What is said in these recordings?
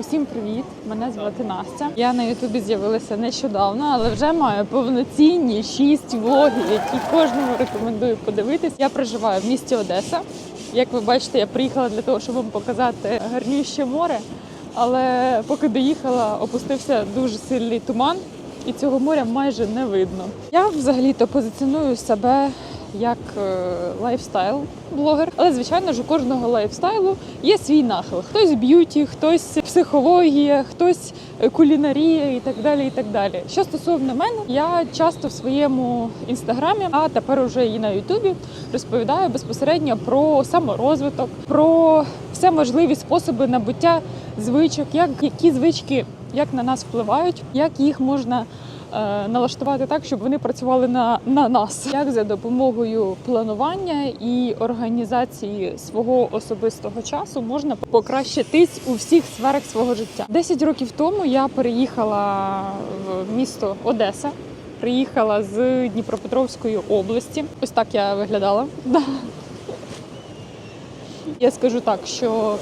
Усім привіт! Мене звати Настя. Я на Ютубі з'явилася нещодавно, але вже маю повноцінні шість влогів, які кожному рекомендую подивитись. Я проживаю в місті Одеса. Як ви бачите, я приїхала для того, щоб вам показати гарніше море. Але поки доїхала, опустився дуже сильний туман, і цього моря майже не видно. Я взагалі-то позиціоную себе як е, лайфстайл-блогер. Але звичайно ж у кожного лайфстайлу є свій нахил. Хтось б'юті, хтось психологія, хтось е, кулінарія і так далі. І так далі. Що стосовно мене, я часто в своєму інстаграмі, а тепер уже і на Ютубі розповідаю безпосередньо про саморозвиток, про все можливі способи набуття звичок, як які звички як на нас впливають, як їх можна налаштувати так, щоб вони працювали на, на нас, як за допомогою планування і організації свого особистого часу можна покращитись у всіх сферах свого життя. Десять років тому я переїхала в місто Одеса. Приїхала з Дніпропетровської області. Ось так я виглядала. Я скажу так, що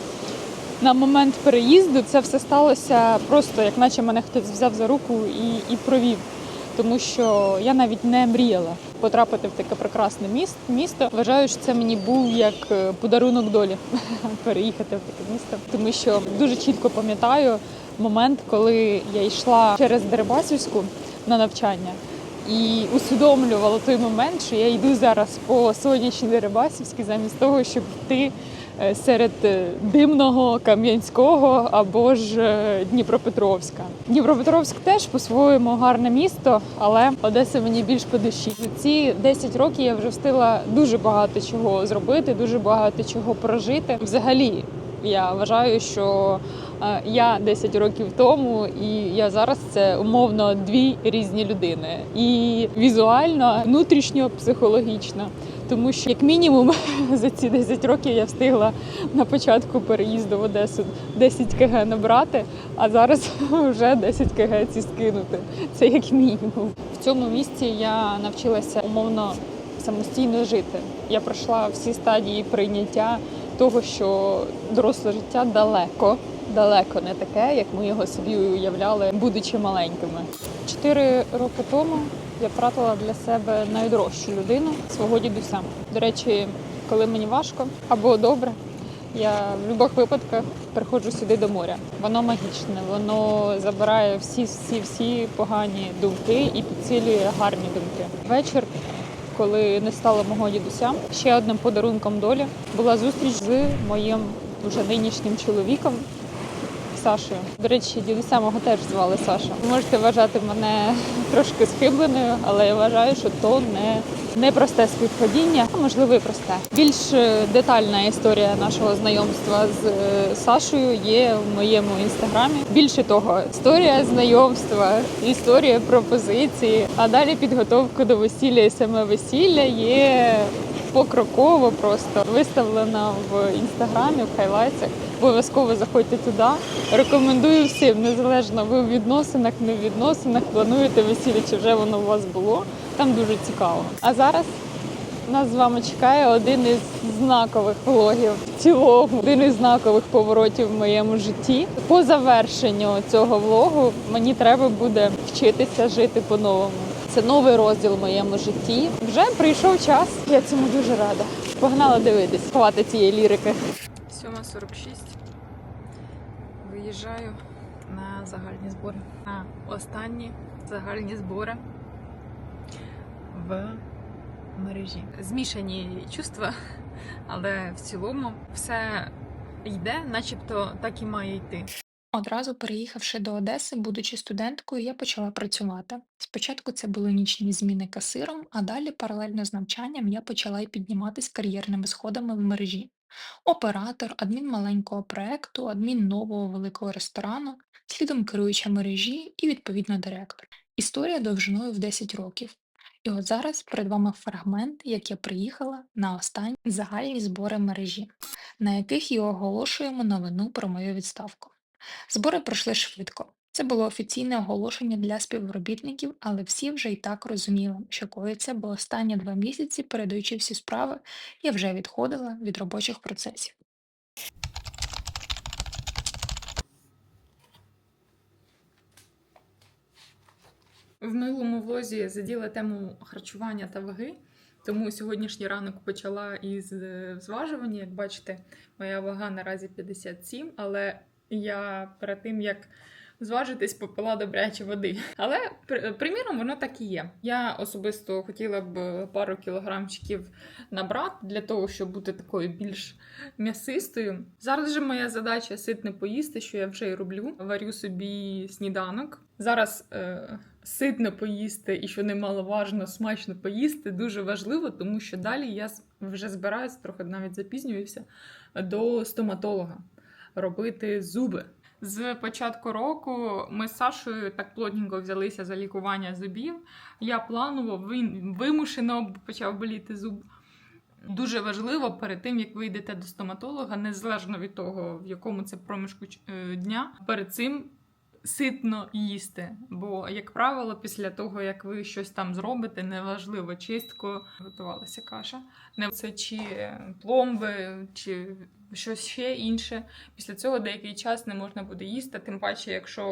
на момент переїзду це все сталося просто, як наче мене хтось взяв за руку і, і провів. Тому що я навіть не мріяла потрапити в таке прекрасне міст- місто. Вважаю, що це мені був як е, подарунок долі переїхати в таке місто. Тому що дуже чітко пам'ятаю момент, коли я йшла через Дерибасівську на навчання. І усвідомлювала той момент, що я йду зараз по сонячній Дерибасівській, замість того, щоб йти серед е, димного Кам'янського або ж е, Дніпропетровська. Дніпропетровськ теж по-своєму гарне місто, але Одеса мені більш по душі. Ці 10 років я вже встигла дуже багато чого зробити, дуже багато чого прожити. Взагалі, я вважаю, що е, я 10 років тому і я зараз це умовно дві різні людини. І візуально, внутрішньо, психологічно. Тому що, як мінімум, за ці 10 років я встигла на початку переїзду в Одесу 10 кг набрати, а зараз вже 10 кг ці скинути. Це як мінімум. В цьому місці я навчилася умовно самостійно жити. Я пройшла всі стадії прийняття того, що доросле життя далеко, далеко не таке, як ми його собі уявляли, будучи маленькими. Чотири роки тому я втратила для себе найдорожчу людину свого дідуся. До речі, коли мені важко або добре, я в будь-яких випадках приходжу сюди до моря. Воно магічне, воно забирає всі, всі, всі погані думки і підсилює гарні думки. Вечір коли не стало мого дідуся. Ще одним подарунком долі була зустріч з моїм вже нинішнім чоловіком. Сашею. До речі, дідуся мого теж звали Саша. Можете вважати мене трошки схибленою, але я вважаю, що то не, не просте співпадіння, а можливо і просте. Більш е, детальна історія нашого знайомства з е, Сашою є в моєму інстаграмі. Більше того, історія знайомства, історія пропозиції, а далі підготовка до весілля і саме весілля є покроково просто виставлена в інстаграмі, в хайлайтсах. Обов'язково заходьте туди. Рекомендую всім, незалежно ви в відносинах, не в відносинах, плануєте весілля, чи вже воно у вас було. Там дуже цікаво. А зараз нас з вами чекає один із знакових влогів в цілому, один із знакових поворотів в моєму житті. По завершенню цього влогу мені треба буде вчитися жити по-новому. Це новий розділ в моєму житті. Вже прийшов час. Я цьому дуже рада. Погнала дивитись, хватить цієї лірики. 7.46. Виїжджаю на загальні збори. На останні загальні збори в мережі. Змішані чувства, але в цілому все йде, начебто так і має йти. Одразу переїхавши до Одеси, будучи студенткою, я почала працювати. Спочатку це були нічні зміни касиром, а далі, паралельно з навчанням, я почала й підніматись кар'єрними сходами в мережі. Оператор, адмін маленького проекту, адмін нового великого ресторану, слідом керуюча мережі і, відповідно, директор. Історія довжиною в 10 років. І от зараз перед вами фрагмент, як я приїхала на останні загальні збори мережі, на яких і оголошуємо новину про мою відставку. Збори пройшли швидко. Це було офіційне оголошення для співробітників, але всі вже й так розуміли, що коїться, бо останні два місяці, передаючи всі справи, я вже відходила від робочих процесів. В минулому влозі я заділа тему харчування та ваги, тому сьогоднішній ранок почала із е, зважування. Як бачите, моя вага наразі 57, але я перед тим як зважитись, попила добряче води. Але приміром, воно так і є. Я особисто хотіла б пару кілограмчиків набрати для того, щоб бути такою більш м'ясистою. Зараз же моя задача ситно поїсти, що я вже й роблю. Варю собі сніданок. Зараз е, ситно поїсти і що немаловажно, смачно поїсти дуже важливо, тому що далі я вже збираюся, трохи навіть запізнююся, до стоматолога робити зуби. З початку року ми з Сашою так плотненько взялися за лікування зубів. Я планово він вимушено почав боліти зуб. Дуже важливо перед тим, як ви йдете до стоматолога, незалежно від того, в якому це проміжку е, дня, перед цим ситно їсти. Бо, як правило, після того, як ви щось там зробите, неважливо, чистко готувалася каша. Це чи пломби, чи щось ще інше. Після цього деякий час не можна буде їсти, тим паче, якщо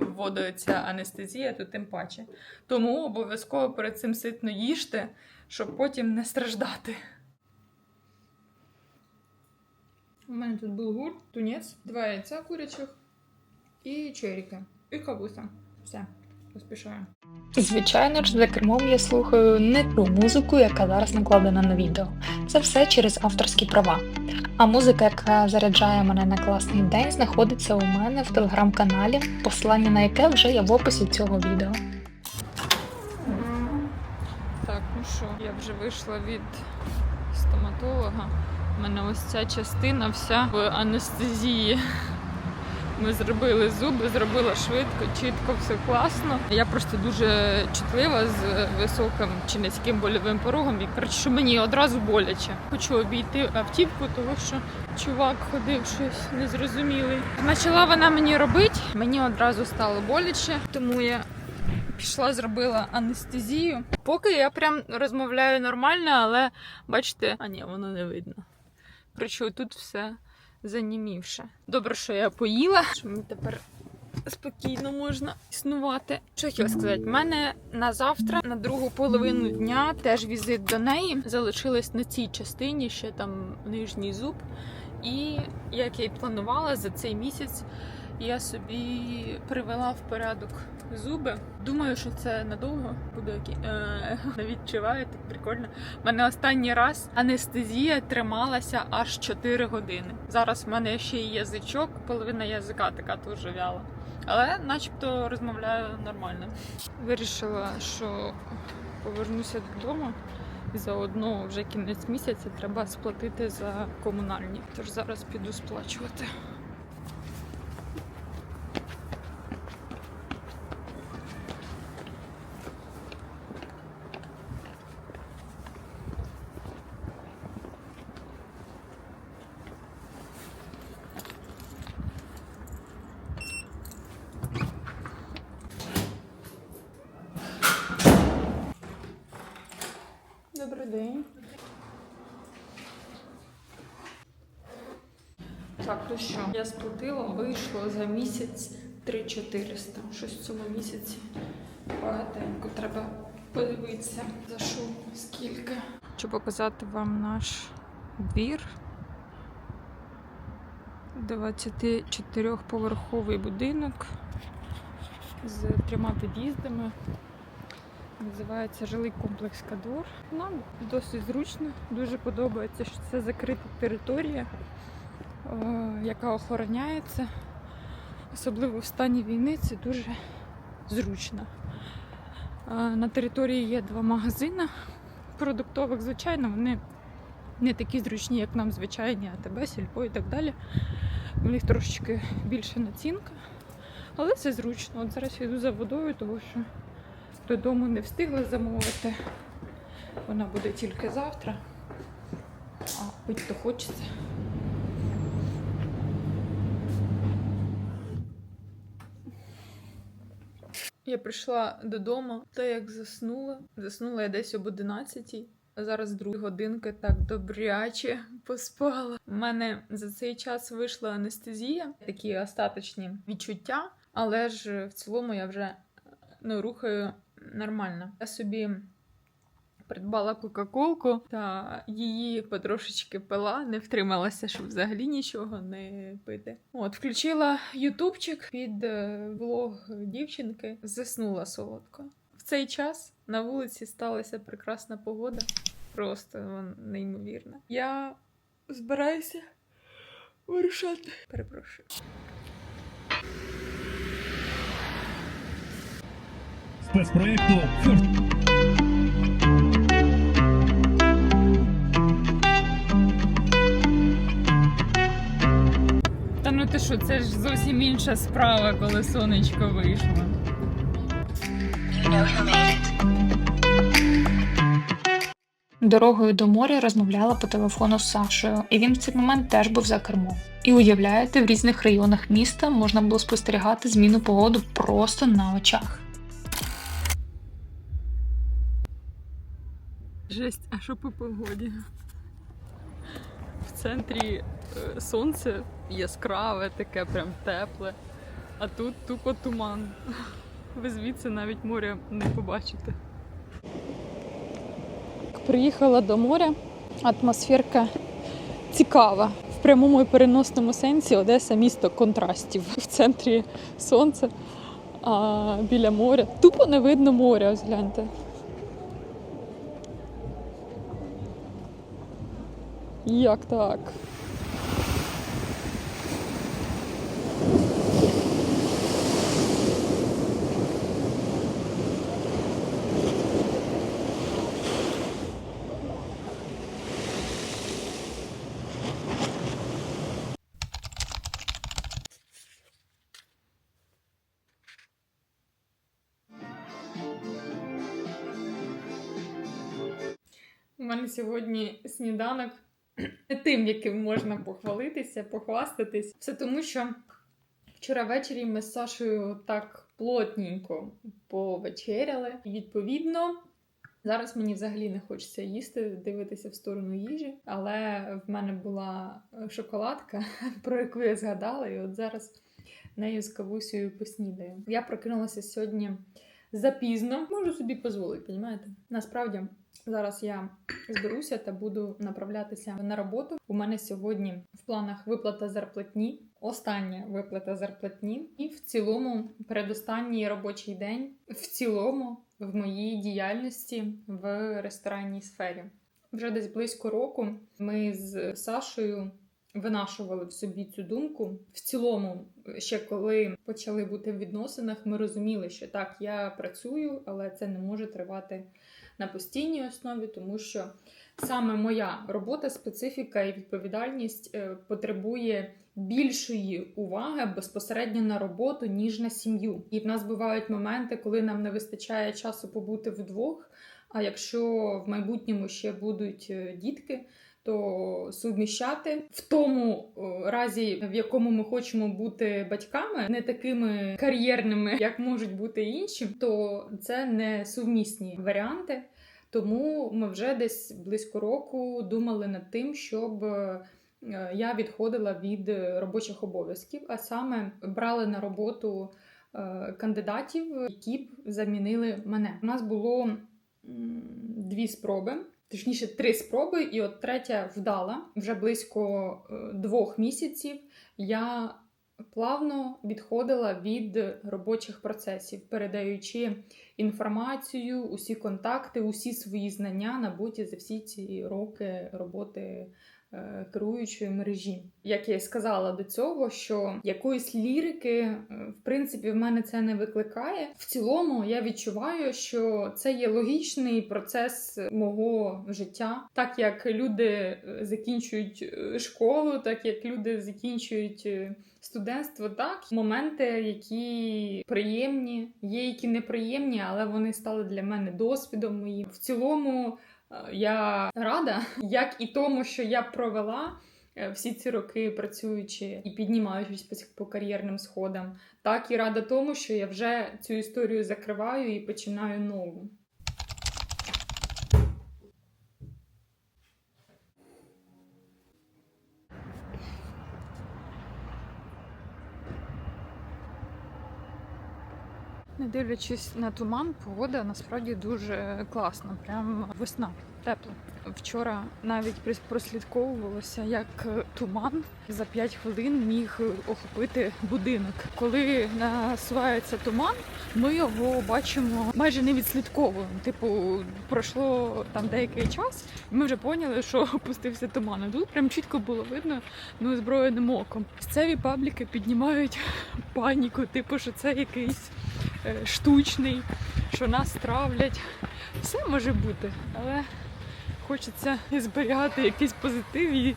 вводиться анестезія, то тим паче. Тому обов'язково перед цим ситно їжте, щоб потім не страждати. У мене тут булгур, тунець, два яйця курячих і черіки. І капуста. Все, поспішаю. Звичайно ж, за кермом я слухаю не ту музику, яка зараз накладена на відео. Це все через авторські права. А музика, яка заряджає мене на класний день, знаходиться у мене в телеграм-каналі, посилання на яке вже є в описі цього відео. Так, ну що, я вже вийшла від стоматолога. У мене ось ця частина вся в анестезії. Ми зробили зуби, зробила швидко, чітко, все класно. Я просто дуже чутлива з високим чи низьким больовим порогом. І коротше, що мені одразу боляче. Хочу обійти автівку, тому що чувак ходив щось незрозумілий. Почала вона мені робити, мені одразу стало боляче, тому я пішла, зробила анестезію. Поки я прям розмовляю нормально, але бачите, а ні, воно не видно. Причому тут все занімівше. Добре, що я поїла, що мені тепер спокійно можна існувати. Що хотіла сказати, в мене на завтра, на другу половину дня, теж візит до неї. Залишилось на цій частині ще там нижній зуб. І як я й планувала за цей місяць, я собі привела в порядок зуби. Думаю, що це надовго окей. Е, не відчуваю, так прикольно. У мене останній раз анестезія трималася аж 4 години. Зараз в мене ще й язичок, половина язика така дуже вяла. Але начебто розмовляю нормально. Вирішила, що повернуся додому. Заодно вже кінець місяця треба сплатити за комунальні. Тож зараз піду сплачувати. Добрий день. Так, ну що, я сплатила, вийшло за місяць 3400. Щось в цьому місяці багатенько. Треба подивитися, за що, скільки. Хочу показати вам наш двір. 24-поверховий будинок з трьома під'їздами. Називається жилий комплекс Кадор. Нам досить зручно, дуже подобається, що це закрита територія, яка охороняється. Особливо в стані війни це дуже зручно. Е, На території є два магазини продуктових, звичайно, вони не такі зручні, як нам звичайні, АТБ, Сільпо і так далі. У них трошечки більша націнка, але це зручно. От зараз йду за водою, тому що додому не встигла замовити. Вона буде тільки завтра. А пить то хочеться. Я прийшла додому, та як заснула. Заснула я десь об 11 а зараз другі годинка так добряче поспала. У мене за цей час вийшла анестезія, такі остаточні відчуття, але ж в цілому я вже ну, рухаю нормально. Я собі придбала Кока-Колку та її потрошечки пила, не втрималася, щоб взагалі нічого не пити. От, включила ютубчик під е, влог дівчинки, заснула солодко. В цей час на вулиці сталася прекрасна погода. Просто неймовірна. Я збираюся вирушати. Перепрошую. спецпроекту ну ти що, це ж зовсім інша справа, коли сонечко вийшло. Дорогою до моря розмовляла по телефону з Сашою, і він в цей момент теж був за кермом. І уявляєте, в різних районах міста можна було спостерігати зміну погоди просто на очах. Жесть, а що по погоді? В центрі е, сонце яскраве, таке прям тепле, а тут тупо туман. Ви звідси навіть моря не побачите. Приїхала до моря, атмосферка цікава. В прямому і переносному сенсі Одеса місто контрастів. В центрі сонце, а біля моря. Тупо не видно моря, ось гляньте. Як так? Сьогодні сніданок не тим, яким можна похвалитися, похвастатись. Все тому, що вчора ввечері ми з Сашою так плотненько повечеряли. І відповідно, зараз мені взагалі не хочеться їсти, дивитися в сторону їжі. Але в мене була е, шоколадка, про яку я згадала, і от зараз нею з кавусею поснідаю. Я прокинулася сьогодні запізно. Можу собі дозволити, розумієте? Насправді. Зараз я зберуся та буду направлятися на роботу. У мене сьогодні в планах виплата зарплатні, остання виплата зарплатні, і в цілому передостанній робочий день в цілому в моїй діяльності в ресторанній сфері. Вже десь близько року ми з Сашою винашували в собі цю думку. В цілому, ще коли почали бути в відносинах, ми розуміли, що так, я працюю, але це не може тривати на постійній основі, тому що саме моя робота, специфіка і відповідальність е, потребує більшої уваги безпосередньо на роботу, ніж на сім'ю. І в нас бувають моменти, коли нам не вистачає часу побути вдвох. А якщо в майбутньому ще будуть е, дітки, то суміщати в тому разі, в якому ми хочемо бути батьками, не такими кар'єрними, як можуть бути інші, то це не сумісні варіанти. Тому ми вже десь близько року думали над тим, щоб е, я відходила від робочих обов'язків, а саме брали на роботу е, кандидатів, які б замінили мене. У нас було дві спроби. Точніше, три спроби, і от третя вдала. Вже близько е, двох місяців я плавно відходила від робочих процесів, передаючи інформацію, усі контакти, усі свої знання набуті за всі ці роки роботи керуючої мережі. Як я й сказала до цього, що якоїсь лірики, е, в принципі, в мене це не викликає. В цілому я відчуваю, що це є логічний процес мого життя, так як люди е, закінчують е, школу, так як люди закінчують. е, Студентство так, моменти, які приємні, є які неприємні, але вони стали для мене досвідом моїм. В цілому е, я рада, як і тому, що я провела е, всі ці роки працюючи і піднімаючись по, кар'єрним сходам, так і рада тому, що я вже цю історію закриваю і починаю нову. Не дивлячись на туман, погода насправді дуже класна. Прям весна, тепло. Вчора навіть прослідковувалося, як е, туман за 5 хвилин міг охопити будинок. Коли насувається туман, ми його бачимо майже не відслідковуємо. Типу, пройшло там деякий час, і ми вже поняли, що опустився туман. А тут прям чітко було видно ну, зброєним оком. Місцеві пабліки піднімають паніку, типу, що це якийсь е, штучний, що нас травлять. Все може бути, але хочеться зберігати якийсь позитив і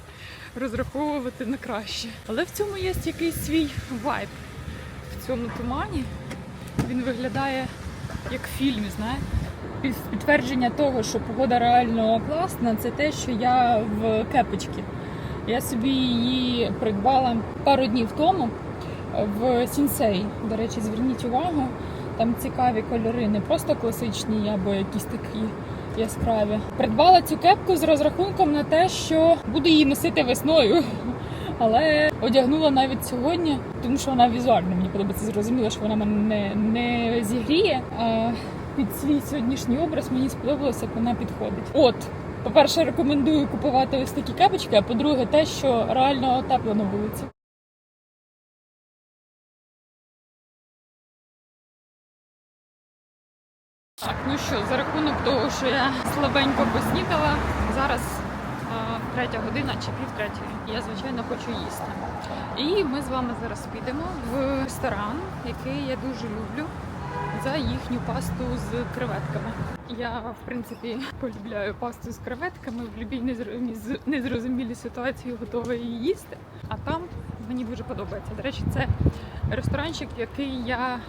розраховувати на краще. Але в цьому є якийсь свій вайб. В цьому тумані він виглядає як в фільмі, знаєте. Підтвердження того, що погода реально класна, це те, що я в кепочці. Я собі її придбала пару днів тому в Сінсей. До речі, зверніть увагу, там цікаві кольори, не просто класичні або якісь такі яскраві. Придбала цю кепку з розрахунком на те, що буду її носити весною. Але одягнула навіть сьогодні, тому що вона візуально мені подобається. Зрозуміло, що вона мене не, не зігріє. А під свій сьогоднішній образ мені сподобалося, як вона підходить. От, по-перше, рекомендую купувати ось такі кепочки, а по-друге, те, що реально тепло на вулиці. Так, ну що, за рахунок того, що я слабенько поснідала, зараз а, третя година чи пів третьої. Я звичайно хочу їсти. І ми з вами зараз підемо в ресторан, який я дуже люблю. За їхню пасту з креветками. Я, в принципі, полюбляю пасту з креветками. В будь-якій незрозумі- незрозумілій ситуації готова її їсти. А там мені дуже подобається. До речі, це ресторанчик, який я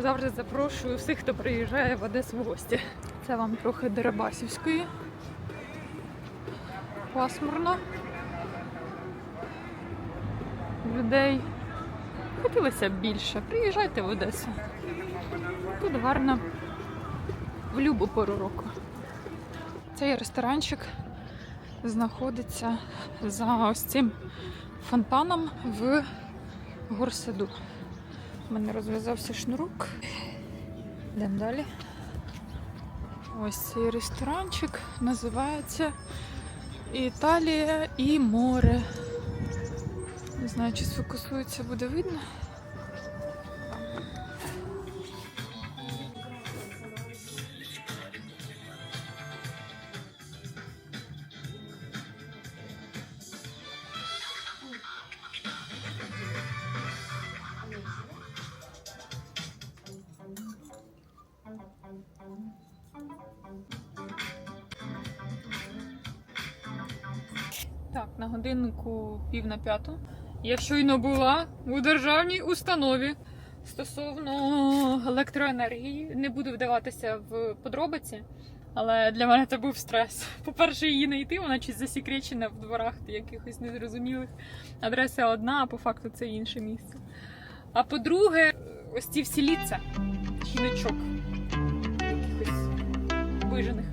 завжди запрошую всіх, хто приїжджає в Одесу в гості. Це вам трохи Дерибасівської. Пасмурно. Людей хотілося б більше. Приїжджайте в Одесу. Тут гарно в любу пору року. Цей ресторанчик знаходиться за ось цим фонтаном в горсаду. У мене розв'язався шнурок. Йдемо далі. Ось цей ресторанчик називається Італія і море. Не знаю, чи сфокусується, буде видно. Так, на годиннику пів на п'яту. Я щойно була у державній установі стосовно електроенергії. Не буду вдаватися в подробиці, але для мене це був стрес. По-перше, її не вона щось засікречена в дворах якихось незрозумілих. Адреса одна, а по факту це інше місце. А по-друге, ось ці всі ліца, жіночок, якихось вижених.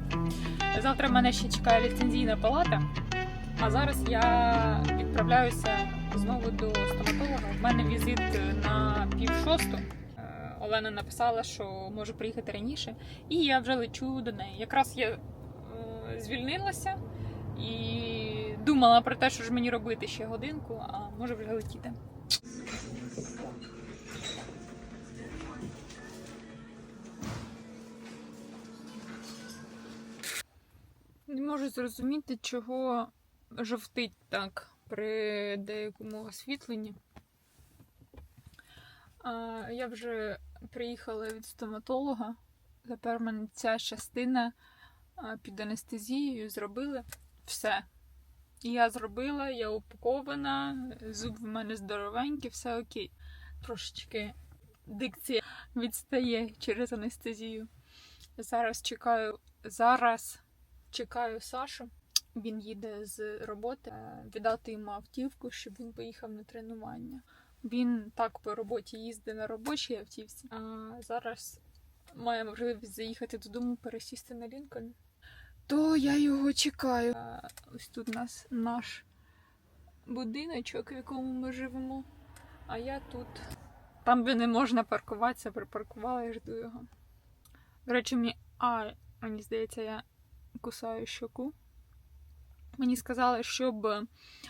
Завтра мене ще чекає ліцензійна палата. А зараз я відправляюся знову до стоматолога. У мене візит на пів шосту. Е, Олена написала, що можу приїхати раніше, і я вже лечу до неї. Якраз я е, звільнилася і думала про те, що ж мені робити ще годинку, а може вже летіти. Не можу зрозуміти, чого жовтить так при деякому освітленні. Я вже приїхала від стоматолога. Тепер мене ця частина під анестезією зробили все. Я зробила, я упакована, зуб в мене здоровенький, все окей. Трошечки дикція відстає через анестезію. Зараз чекаю. Зараз чекаю Сашу. Він їде з роботи е, віддати йому автівку, щоб він поїхав на тренування. Він так по роботі їздить на робочій автівці, а зараз має можливість заїхати додому, пересісти на Лінкольн. То я його чекаю. Е, Ось тут у нас наш будиночок, в якому ми живемо. А я тут там, де не можна паркуватися, припаркувала і жду його. До речі, мені. А, мені здається, я кусаю щоку. Мені сказали, щоб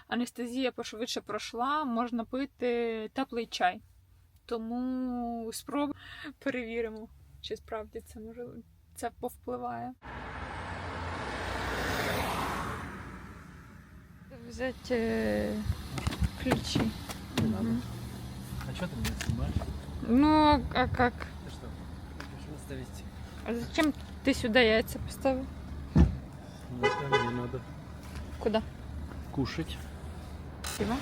анестезія пошвидше пройшла, можна пити теплий чай. Тому спробуємо перевіримо, чи справді це може це повпливає. Взяти е, ключі. Мгм. А что ты меня снимаешь? Ну, а а как? Ты что, хочешь выставить? А зачем ти сюди яйця поставив? Ну, это мне надо Куди? кушать. Спасибо.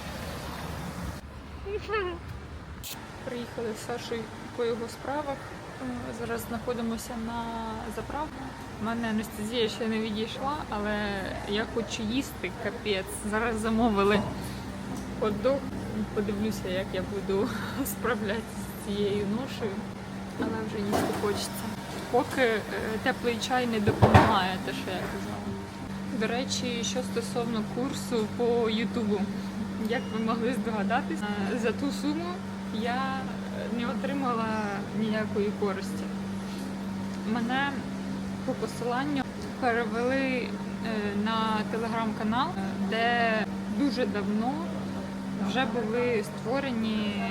Приїхали з Сашою по його справах. Е, Зараз знаходимося на заправку. У мене анестезія ще не відійшла, але я хочу їсти капець. Зараз замовили хот-дог. Подивлюся, як я буду справлятися з цією ношею. Але вже їсти хочеться. Поки е, теплий чай не допомагає, те, що я казала. До речі, що стосовно курсу по Ютубу, як ви могли здогадатись, е, за ту суму я не отримала ніякої користі. Мене по посиланню перевели е, на телеграм-канал, е, де дуже давно вже були створені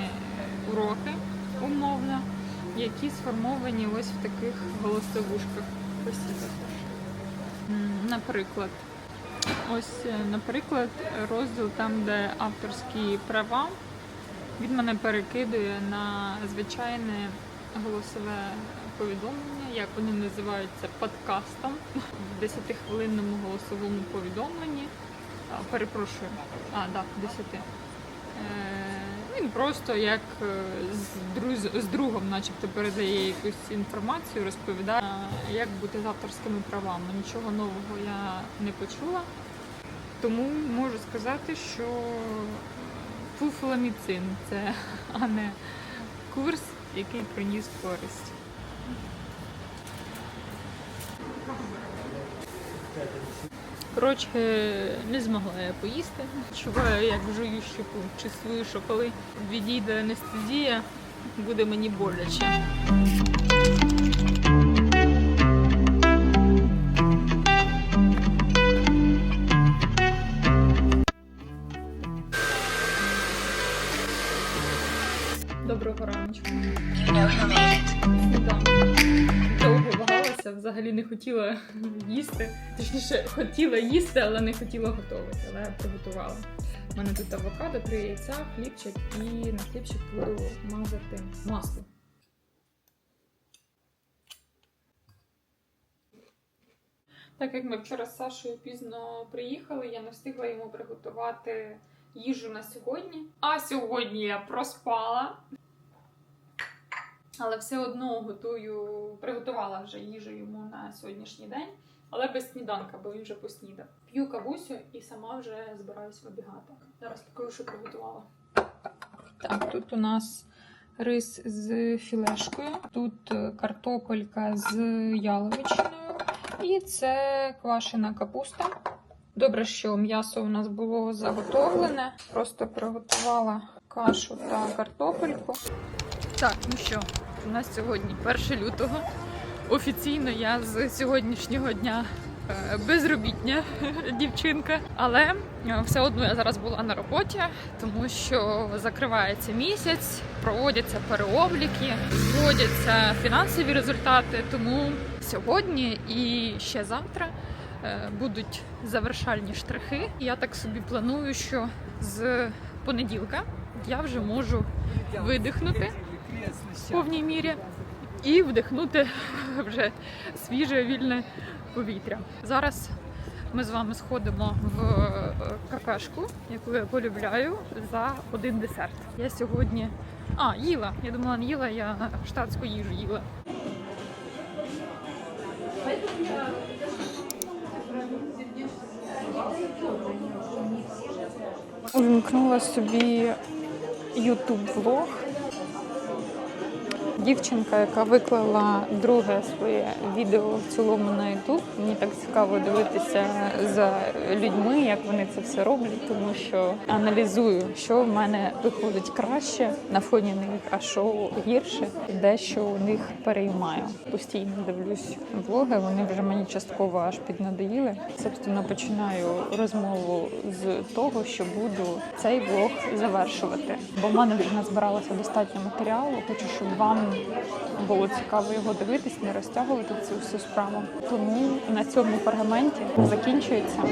уроки умовно, які сформовані ось в таких голосовушках. Наприклад, ось, е, наприклад, розділ там, де авторські права, він мене перекидує на звичайне голосове повідомлення, як вони називаються подкастом в 10-хвилинному голосовому повідомленні. Перепрошую, а, так, 10. Е, Він просто як е, з, друз, з другом, начебто, передає якусь інформацію, розповідає, як бути з авторськими правами. Нічого нового я не почула. Тому можу сказати, що фуфламіцин це а не курс, який приніс користь. Коротше, не змогла я поїсти. Чуваю, як жую щеку. Чувствую, що коли відійде анестезія, буде мені боляче. Хотіла їсти. Точніше, хотіла їсти, але не хотіла готувати. Але приготувала. У мене тут авокадо, три яйця, хлібчик і на хлібчик буду мазати масло. Так як ми вчора з Сашою пізно приїхали, я не встигла йому приготувати їжу на сьогодні. А сьогодні я проспала. Але все одно готую, приготувала вже їжу йому на сьогоднішній день, але без сніданка, бо він вже поснідав. П'ю кавусю і сама вже збираюсь вибігати. Зараз покажу, що приготувала. Так, тут у нас рис з філешкою, тут е, картопелька з яловичиною, і це квашена капуста. Добре, що м'ясо у нас було заготовлене. Просто приготувала кашу та картопельку. Так, ну що, у нас сьогодні 1 лютого. Офіційно я з сьогоднішнього дня е, безробітня дівчинка. Але е, все одно я зараз була на роботі, тому що закривається місяць, проводяться переобліки, зводяться фінансові результати. Тому сьогодні і ще завтра е, будуть завершальні штрихи. Я так собі планую, що з понеділка я вже можу видихнути в повній мірі і вдихнути вже свіже вільне повітря. Зараз ми з вами сходимо в е, кафешку, яку я полюбляю, за один десерт. Я сьогодні. А, їла. Я думала, не їла, я штатську їжу їла. Увімкнула собі YouTube влог. Дівчинка, яка виклала друге своє відео в цілому на YouTube. Мені так цікаво дивитися за людьми, як вони це все роблять, тому що аналізую, що в мене виходить краще на фоні них, а що гірше, дещо у них переймаю. Постійно дивлюсь влоги. Вони вже мені частково аж піднадоїли. Собственно, починаю розмову з того, що буду цей влог завершувати. Бо в мене вже назбиралося достатньо матеріалу. Хочу, щоб вам було цікаво його дивитись, не розтягувати цю всю справу. Тому на цьому фрагменті закінчується.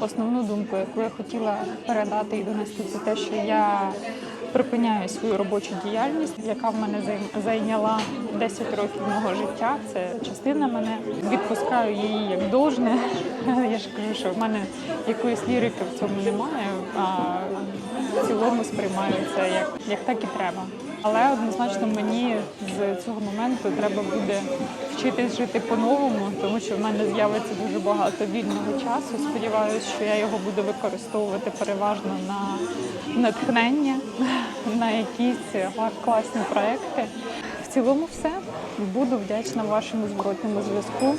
Основну думку, яку я хотіла передати і донести, це те, що я припиняю свою робочу діяльність, яка в мене зайняла 10 років мого життя. Це частина мене. Відпускаю її як должне. Я ж кажу, що в мене якоїсь лірики в цьому немає, а в цілому сприймаю це як, як так і треба. Але однозначно мені з цього моменту треба буде вчитись жити по-новому, тому що в мене з'явиться дуже багато вільного часу. Сподіваюся, що я його буду використовувати переважно на натхнення, на якісь класні проекти. В цілому все. Буду вдячна вашому зворотному зв'язку.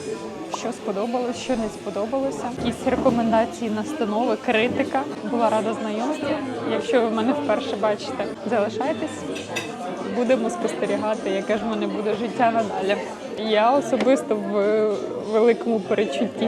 Що сподобалось, що не сподобалося. Якісь рекомендації, настанови, критика. Була рада знайомству. Якщо ви мене вперше бачите, залишайтесь. Будемо спостерігати, яке ж в мене буде життя надалі. Я особисто в великому перечутті.